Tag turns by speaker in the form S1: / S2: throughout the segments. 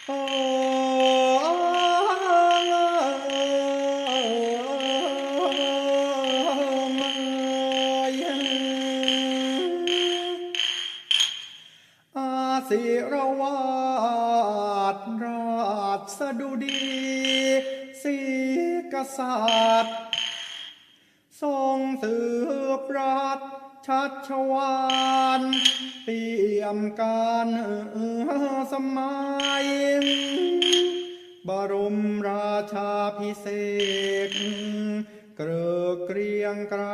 S1: ศิรวาดราชสดุดีสีกษัตริย์ ทรงสืบรา ชชัชวานเตรียมการสมัยบรมราชาพิเศษเกลือเกรียงไกร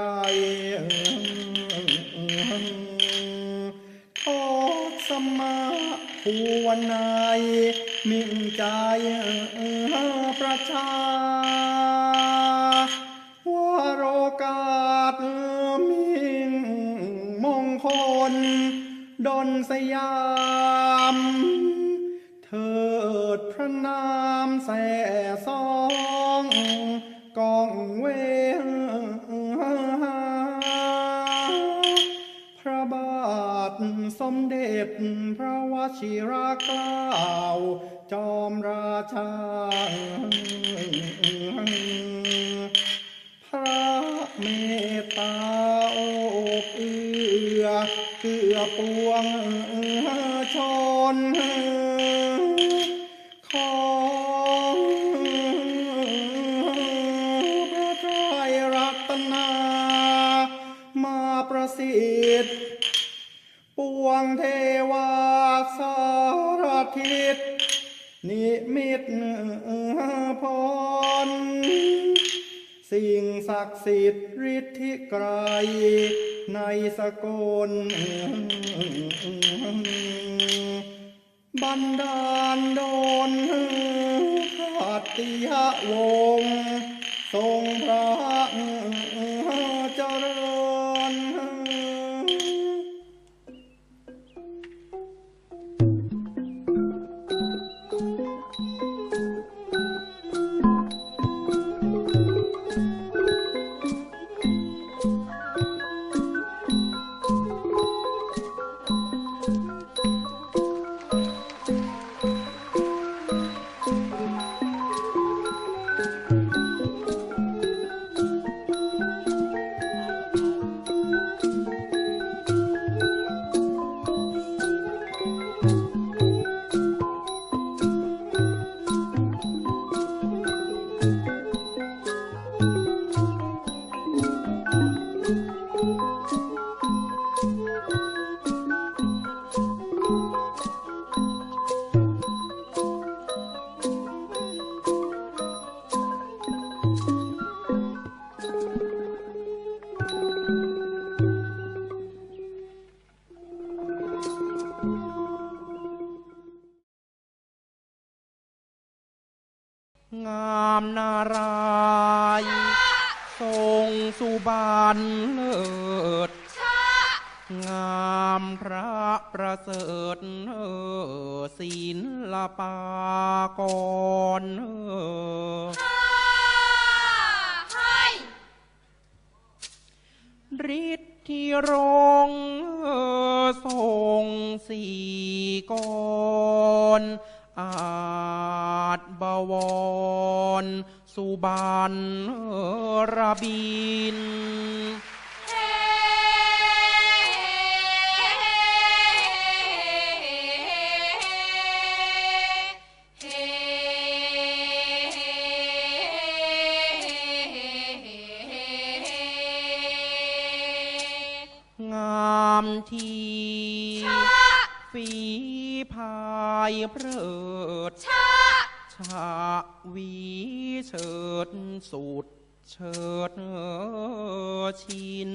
S1: ทอดสมาภูวนนายมิ่งใจประชา คลดนสยาม เถิดพระนามแส่ซองกองเวพระบาทสมเด็จพระวชิรเกล้าจอมราชาพระเมตตา อเกือปวงชนของพระไตรรัตนามาประสิทธิ์ปวงเทวาสารทิศนิมิตพร สิ่งศักดิ์สิทธิ์ฤทธิไกรในสกลบันดาลโดนขาติยวงศ์ทรงพระ งามนารายณ์ทรงสุบานเลิศงามพระประเสริฐเออศีลปากรเออฤทธิ์ที่รงเออทรงสีกร อาจบวร สุบานระบินงามที ฝีพายเพริดชาวีเฉิดสุดเฉิดชิน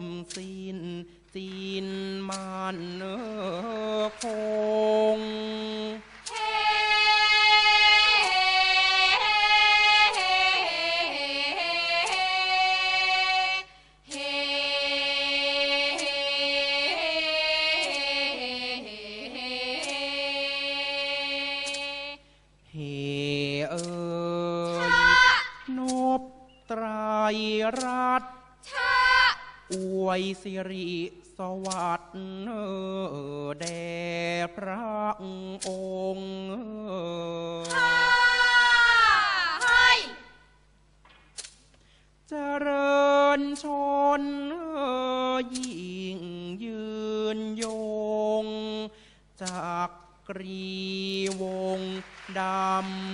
S1: มสิ้นสิ้นมันคง
S2: ไต
S3: ร
S2: อวยสิริสวัสดิ์แด่พระองค์
S3: ให้
S2: เจริญชนยิ่งยืนยงจากกรีวงศ์ดำ